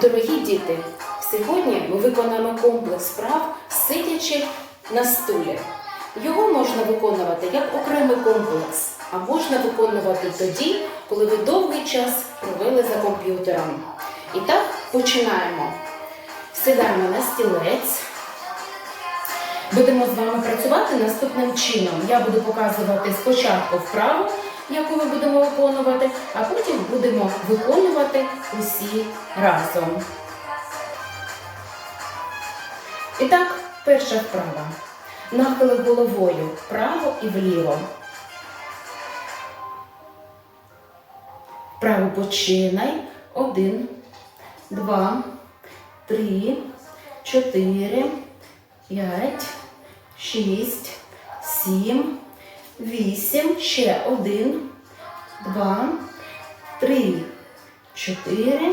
Дорогі діти, сьогодні ми виконаємо комплекс вправ, сидячи на стулі. Його можна виконувати як окремий комплекс, а можна виконувати тоді, коли ви довгий час провели за комп'ютером. І так, починаємо. Сідаємо на стілець. Будемо з вами працювати наступним чином. Я буду показувати спочатку вправу, яку ми будемо виконувати, а потім будемо виконувати усі разом. І так, перша вправа. Нахили головою вправо і вліво. Вправо починай. Один, два, три, чотири, п'ять, шість, сім, вісім, ще один, два, три, чотири,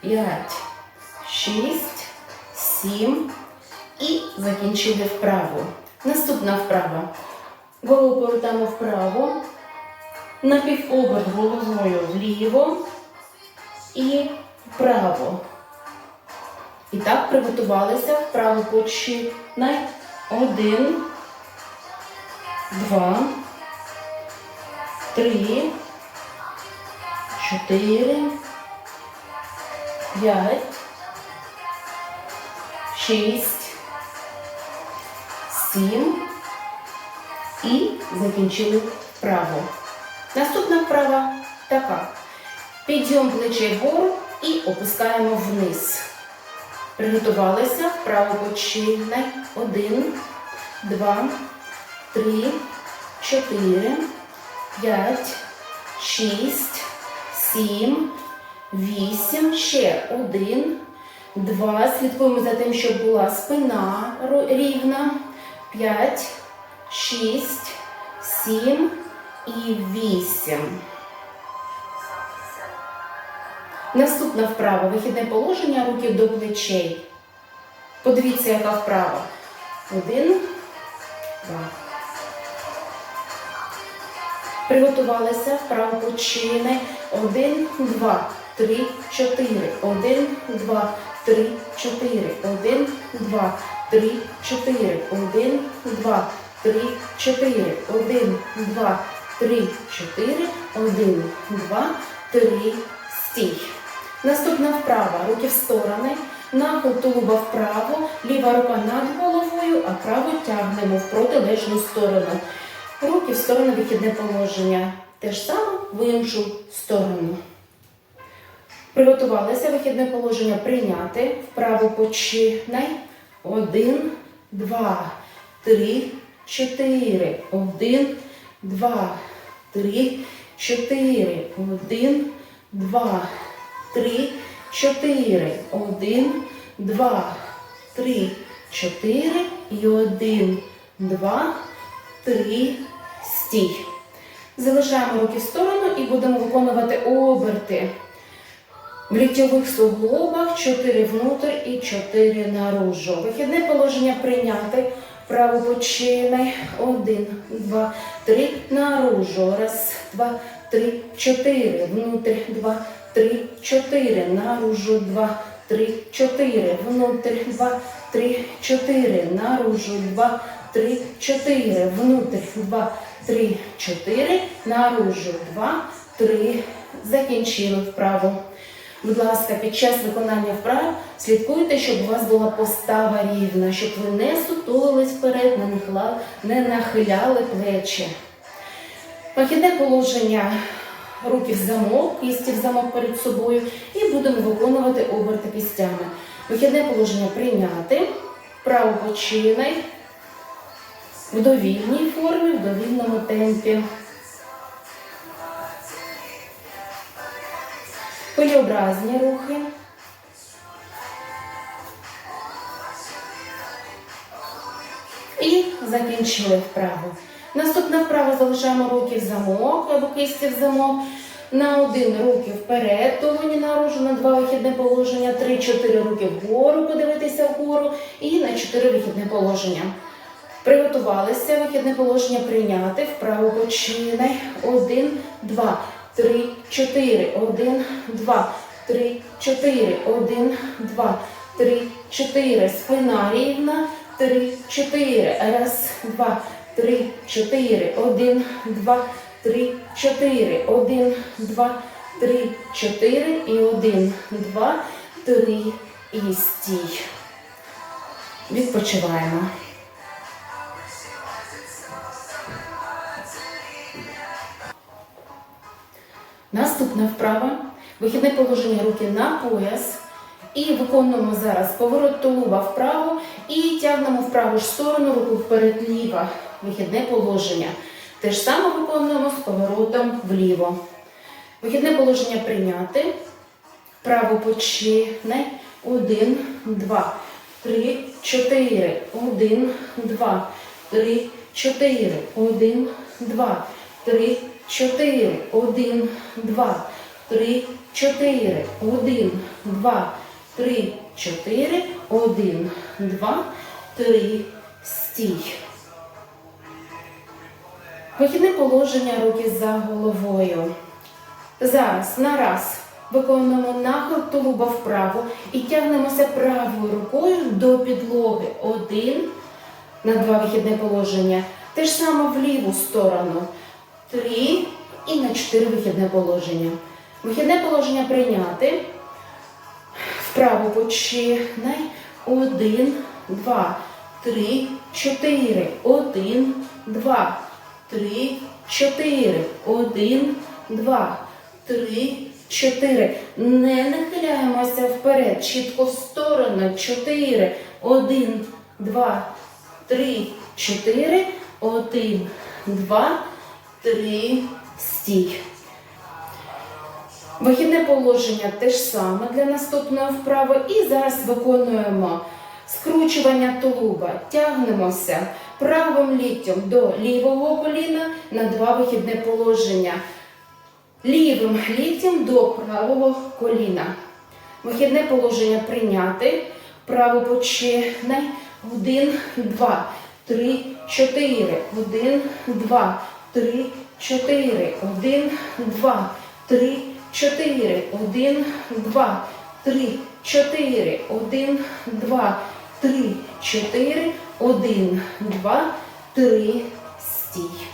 п'ять, шість, сім і закінчили вправу. Наступна вправа. Голову повертаємо вправо, напівоберт головою вліво і вправо. І так приготувалися вправо починай. Один, два, три, чотири, п'ять, шість, сім і закінчили вправо. Наступна вправа така. Підйом плечей вгору і опускаємо вниз. Приготувалися, вправо починай. Один, два, три, чотири, п'ять, шість, сім, вісім, ще один, два. Слідкуємо за тим, щоб була спина рівна. П'ять, шість, сім і вісім. Наступна вправа вихідне положення руки до плечей. Подивіться, яка вправа. Один, два. Приготувалися, вправо почини. Один, два, три, чотири. Один, два, три, чотири. Один, два, три, чотири. Один, два, три, чотири. Один, два, три, чотири. Один, два, три. Стій. Наступна вправа. Руки в сторони. Нахил тулуба вправо, ліва рука над головою, а праву тягнемо в протилежну сторону. Руки в сторону вихідне положення. Те ж саме в іншу сторону. Приготувалися вихідне положення прийняти. Вправо починай. Один, два, три, чотири. Один, два, три, чотири. Один, два, три, чотири. Один, два, три, чотири. І один, два, три, стій. Залишаємо руки в сторону і будемо виконувати оберти. В ліктьових суглобах 4 внутрь і 4 наружу. Вихідне положення прийняти. Право. Один, два, три. Наружу. Раз, два, три, чотири. Внутрь. Два, три, чотири. Наружу. Два, три, чотири. Внутрь. Два, три, чотири. Наружу. Два, три, чотири. Внутрь. Два, три, чотири. Наружу. Два, три. Закінчили вправо. Будь ласка, під час виконання вправ слідкуйте, щоб у вас була постава рівна, щоб ви не сутулились вперед, не нахиляли плечі. Похідне положення руки в замок, кісті в замок перед собою і будемо виконувати оберти кістями. Вихідне положення прийняти, право починай в довільній формі, в довільному темпі. Хвилеобразні рухи. І закінчили вправу. Наступна вправа залишаємо руки в замок або кисті в замок. На один руки вперед, долоні наружу, на два вихідне положення, три-чотири руки вгору, подивитися вгору і на чотири вихідне положення. Приготувалися вихідне положення прийняти. Вправо починай. Один, два, три, чотири. Один, два, три, чотири. Один, два, три, чотири. Спина рівна. Три, чотири. Раз, два, три, чотири. Один, два, три, чотири. Один, два, три, чотири. І один, два, три. І стій. Відпочиваємо. Наступна вправа. Вихідне положення руки на пояс. І виконуємо зараз поворот тулуба вправо і тягнемо в праву ж сторону руку вперед ліва. Вихідне положення. Те ж саме виконуємо з поворотом вліво. Вихідне положення прийняти. Право починай. Один, два, три, чотири. Один, два, три, чотири. Один, два, три, чотири. Один, два, три, чотири. Один, два, три, чотири. Один, два, три. Стій. Вихідне положення руки за головою. Зараз на раз виконуємо нахил тулуба вправо і тягнемося правою рукою до підлоги. Один на два вихідне положення. Те ж саме в ліву сторону. Три і на чотири вихідне положення. Вихідне положення прийняти. Вправо починай. Один, два, три, чотири. Один, два, три, чотири. Один, два, три, чотири. Не нахиляємося вперед. Чітко в сторону. Чотири. Один, два, три, чотири. Один, два, три. Стій. Вихідне положення те ж саме для наступної вправи. І зараз виконуємо скручування тулуба. Тягнемося правим ліктем до лівого коліна на два вихідне положення. Лівим ліктем до правого коліна. Вихідне положення прийняти. Право починай. Один, два, три, чотири. Один, два, три, чотири. Один, два, три, чотири. Один, два, три, чотири. Один, два, три, чотири. Один, два, три. Стій.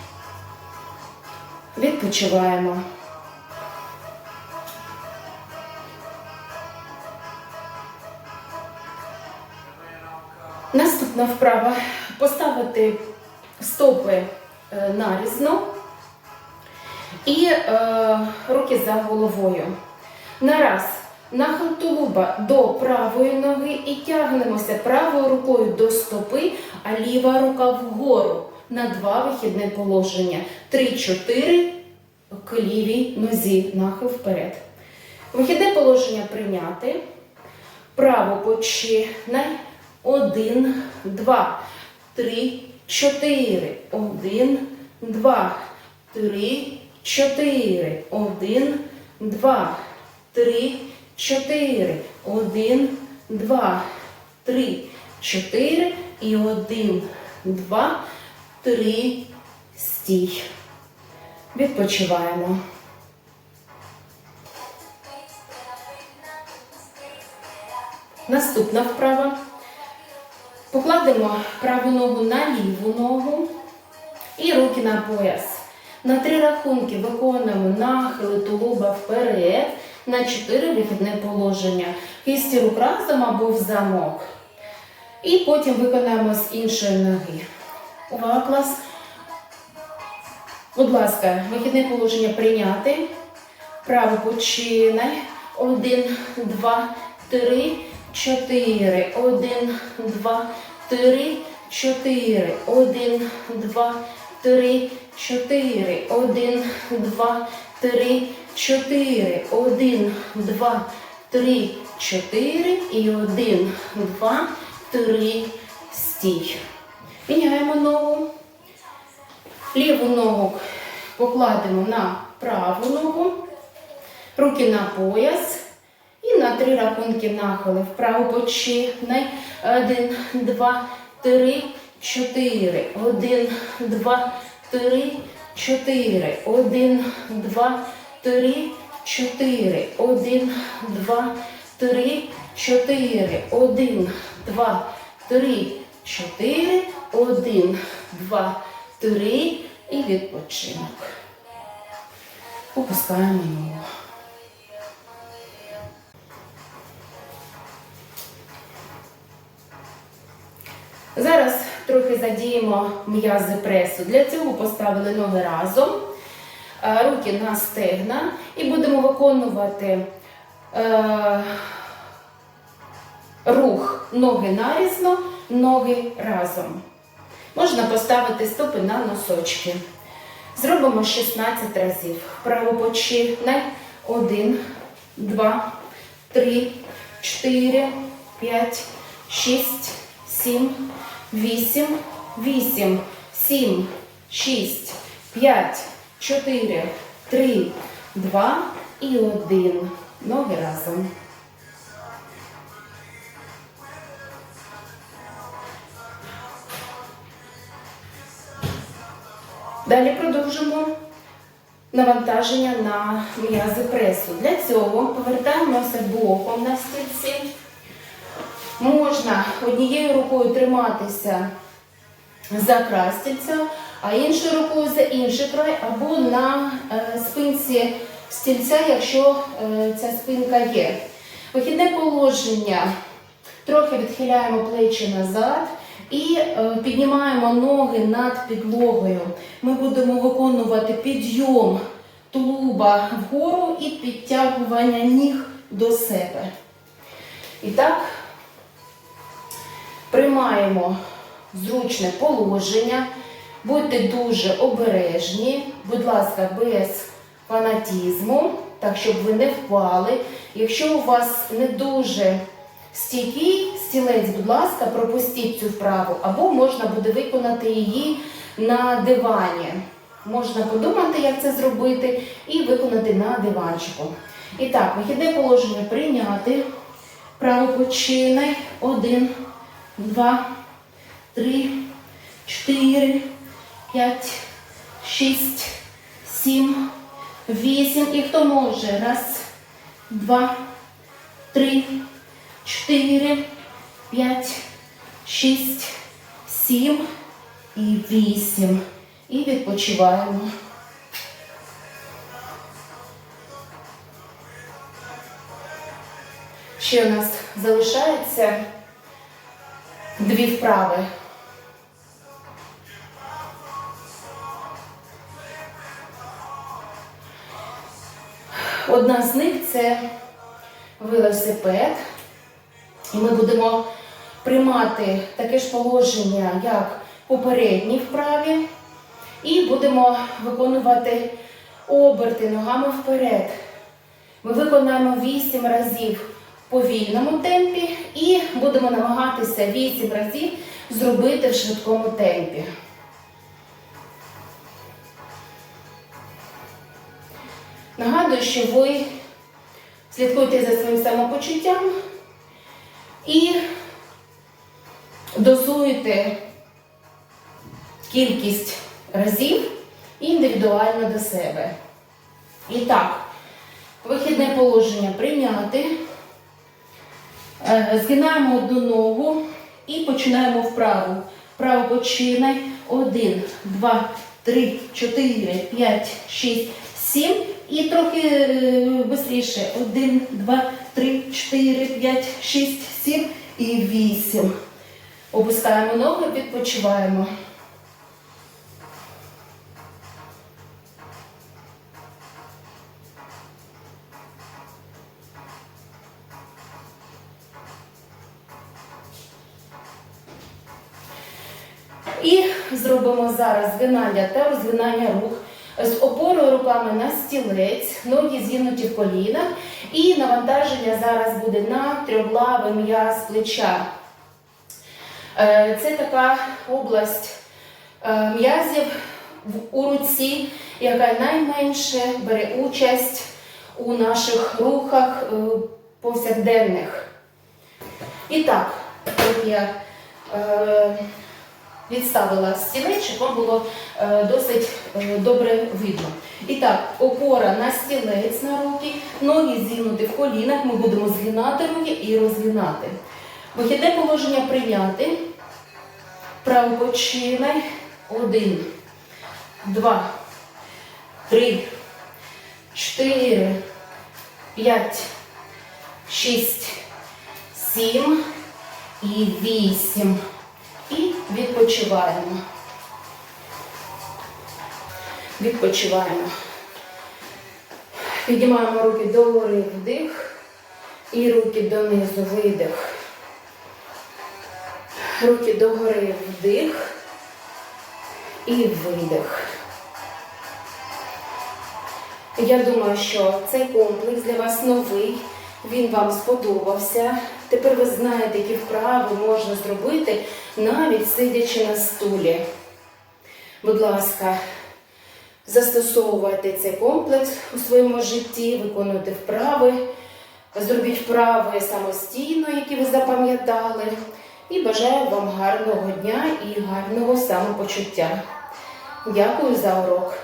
Відпочиваємо. Наступна вправа поставити стопи нарізно і е, руки за головою. Нараз нахил тулуба до правої ноги і тягнемося правою рукою до стопи, а ліва рука вгору на два вихідне положення. Три-чотири к лівій нозі, нахил вперед. Вихідне положення прийняти. Право починай. Один, два, три, чотири. Один, два, три, чотири. Один, два, три, чотири. Один, два, три, чотири. І один, два, три. Стій. Відпочиваємо. Наступна вправа. Покладемо праву ногу на ліву ногу і руки на пояс. На три рахунки виконуємо нахили тулуба вперед на чотири вихідне положення. Кисті рук разом або в замок. І потім виконаємо з іншої ноги. Увага, клас. Будь ласка, вихідне положення прийняти. Право починай. Один, два, три, чотири. Один, два, три, чотири. Один, два, три, чотири. Один, два, три, чотири. Один, два, три, чотири. І один, два, три. Стій. Міняємо ногу. Ліву ногу покладемо на праву ногу, руки на пояс на три рахунки нахили. Вправо починай. Один, два, три, чотири. Один, два, три, чотири. Один, два, три, чотири. Один, два, три, чотири. Один, два, три, чотири. Один, два, три. І відпочинок. Опускаємо ногу. Задіємо м'язи пресу. Для цього поставили ноги разом, е, руки на стегна і будемо виконувати е, рух ноги нарізно, ноги разом. Можна поставити стопи на носочки. Зробимо 16 разів. Вправо починай. 1, 2, 3, 4, 5, 6, 7, 8, 8, 7, 6, 5, 4, 3, 2 і 1. Ноги разом. Далі продовжимо навантаження на м'язи пресу. Для цього повертаємося боком на стільці. Можна однією рукою триматися за крастільця, а іншою рукою за інший край, або на е, спинці стільця, якщо е, ця спинка є. Вихідне положення. Трохи відхиляємо плечі назад і е, піднімаємо ноги над підлогою. Ми будемо виконувати підйом тулуба вгору і підтягування ніг до себе. І так, приймаємо зручне положення. Будьте дуже обережні, будь ласка, без фанатізму, так щоб ви не впали. Якщо у вас не дуже стійкий стілець, будь ласка, пропустіть цю вправу, або можна буде виконати її на дивані. Можна подумати, як це зробити, і виконати на диванчику. І так, вихідне положення прийняти. Право починай. Один, два, три, чотири, п'ять, шість, сім, вісім. І хто може? Раз, два, три, чотири, п'ять, шість, сім і вісім. І відпочиваємо. Ще у нас залишається дві вправи. Одна з них це велосипед. І ми будемо приймати таке ж положення, як попередні вправі. І будемо виконувати оберти ногами вперед. Ми виконаємо 8 разів повільному темпі і будемо намагатися 8 разів зробити в швидкому темпі. Нагадую, що ви слідкуйте за своїм самопочуттям і дозуєте кількість разів індивідуально до себе. І так, вихідне положення прийняти. Е, Згинаємо одну ногу і починаємо вправу. Право починай. Один, два, три, чотири, п'ять, шість, сім. І трохи швидше. Один, два, три, чотири, п'ять, шість, сім і вісім. Опускаємо ноги, відпочиваємо. Зараз згинання та розгинання рук з опорою руками на стілець, ноги зігнуті в колінах. І навантаження зараз буде на трьохглавий м'яз плеча. Е, Це така область е, м'язів у руці, яка найменше бере участь у наших рухах е, повсякденних. І так, от я е, відставила стілець, щоб вам було е, досить е, добре видно. І так, опора на стілець на руки, ноги зігнуті в колінах. Ми будемо згинати руки і розгинати. Вихідне положення прийняти. Правопочинай. Один, два, три, чотири, п'ять, шість, сім і вісім. І відпочиваємо. Відпочиваємо. Піднімаємо руки догори вдих і руки донизу видих. Руки догори вдих і видих. Я думаю, що цей комплекс для вас новий, він вам сподобався. Тепер ви знаєте, які вправи можна зробити, навіть сидячи на стулі. Будь ласка, застосовуйте цей комплекс у своєму житті, виконуйте вправи, зробіть вправи самостійно, які ви запам'ятали. І бажаю вам гарного дня і гарного самопочуття. Дякую за урок.